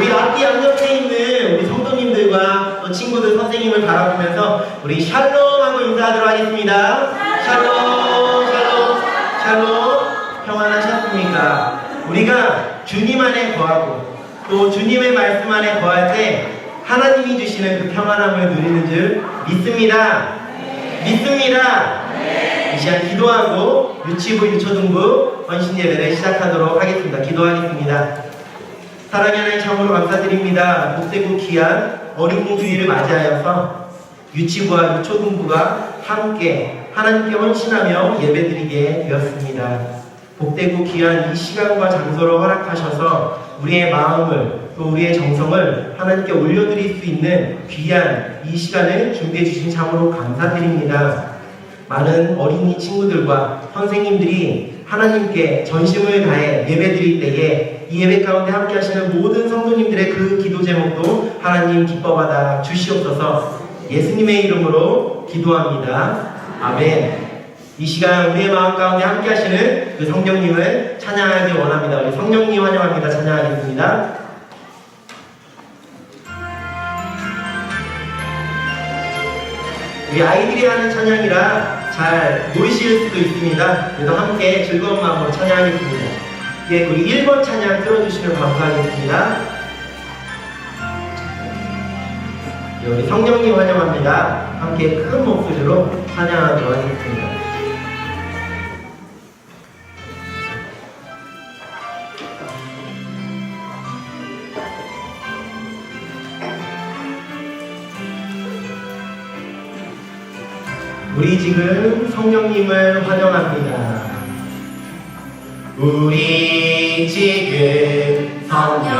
우리 앞뒤 양옆에 있는 우리 성도님들과 또 친구들, 선생님을 바라보면서 우리 샬롬하고 인사하도록 하겠습니다. 샬롬, 샬롬, 샬롬. 평안하셨습니까? 우리가 주님 안에 거하고 또 주님의 말씀 안에 거할 때 하나님이 주시는 그 평안함을 누리는 줄 믿습니다. 믿습니다. 이 시간 기도하고 유치부, 유초등부 헌신 예배를 시작하도록 하겠습니다. 기도하겠습니다. 사랑의 하나님 참으로 감사드립니다. 복되고 귀한 어린이 주일을 맞이하여서 유치부와 유초등부가 함께 하나님께 헌신하며 예배드리게 되었습니다. 복되고 귀한 이 시간과 장소를 허락하셔서 우리의 마음을 또 우리의 정성을 하나님께 올려드릴 수 있는 귀한 이 시간을 준비해 주신 참으로 감사드립니다. 많은 어린이 친구들과 선생님들이 하나님께 전심을 다해 예배 드릴 때에 이 예배 가운데 함께 하시는 모든 성도님들의 그 기도 제목도 하나님 기뻐받아 주시옵소서 예수님의 이름으로 기도합니다. 아멘. 이 시간 우리의 마음 가운데 함께 하시는 그 성령님을 찬양하기 원합니다. 우리 성령님 환영합니다. 찬양하겠습니다. 우리 아이들이 하는 찬양이라 잘 모이실 수도 있습니다. 그래도 함께 즐거운 마음으로 찬양하겠습니다. 예, 우리 1번 찬양 틀어주시면 감사하겠습니다. 예, 우리 성령님 환영합니다. 함께 큰 목소리로 찬양하도록 하겠습니다. 우리 지금 성령님을 환영합니다. 우리 지금 성령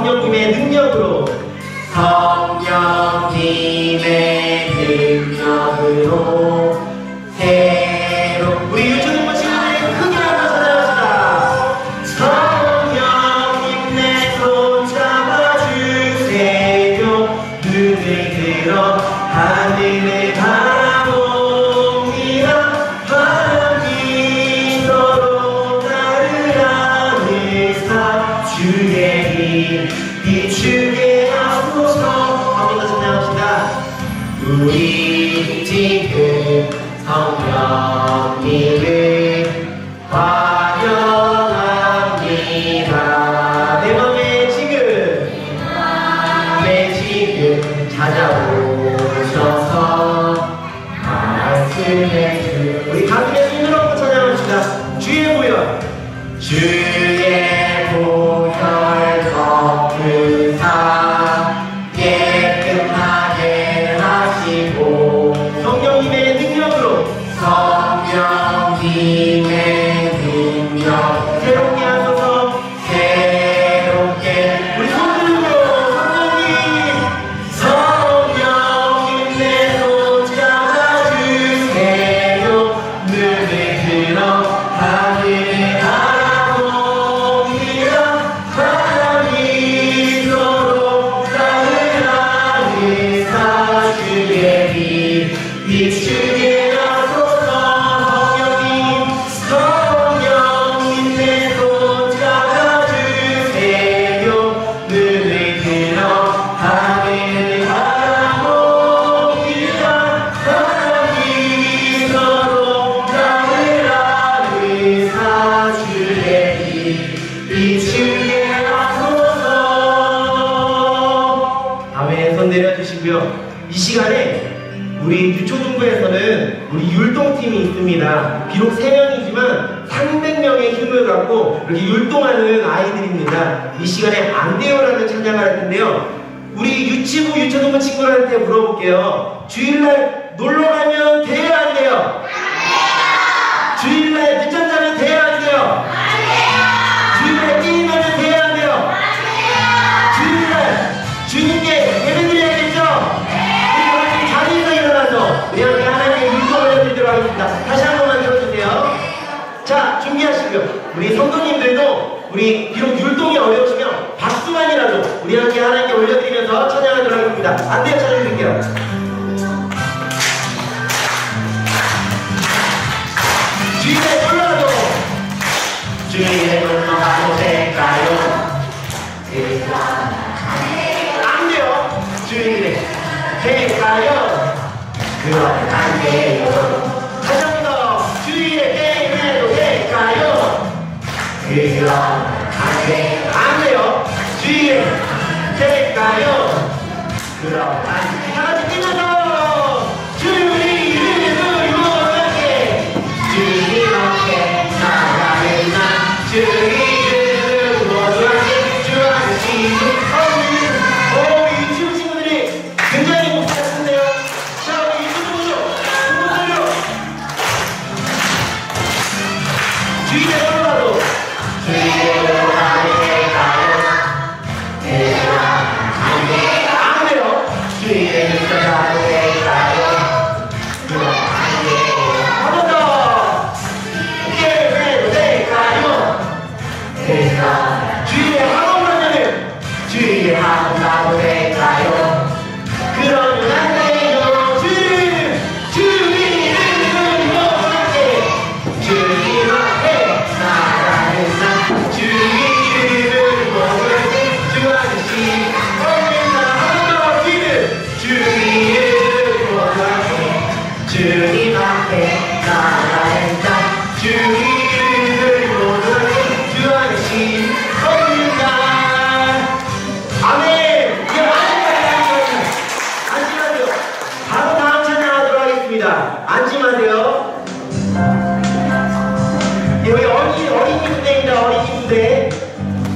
성령님의 능력으로 우리 손으로 한번 찬양합시다. 주의 보혈 주의 비록 3명이지만 300명의 힘을 갖고 이렇게 율동하는 아이들입니다. 이 시간에 안 돼요라는 찬양을 할 텐데요. 우리 유치부 유초등부 친구들한테 물어볼게요. 주일날 놀러 가면 돼요 안 돼요? 우리 성도님들도 우리 비록 율동이 어려우시면 박수만이라도 우리 함께 하나님께 올려드리면서 찬양하도록 하겠습니다. 안대요 찬양드릴게요. 주위에 불러도 주위에 불러가도 될까요? 안 돼요. 주위에 될까요? 그건 안 돼요. 물러가게 안 돼요. 뒤에 될까요? 물러가게. 20대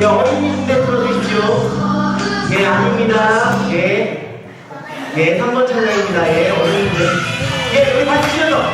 예 어머니 20대 풀어주십시오. 예 아닙니다. 예, 예 예 3번 찬양입니다. 예 어머니 20대 예 우리 같이 주셔서.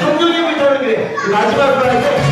성경에 보있다는 게 마지막 말에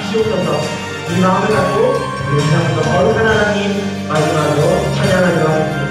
주시옵소서 이 마음을 갖고 우리 하나님 거룩한 하나님 마지막으로 찬양하도록 하겠습니다.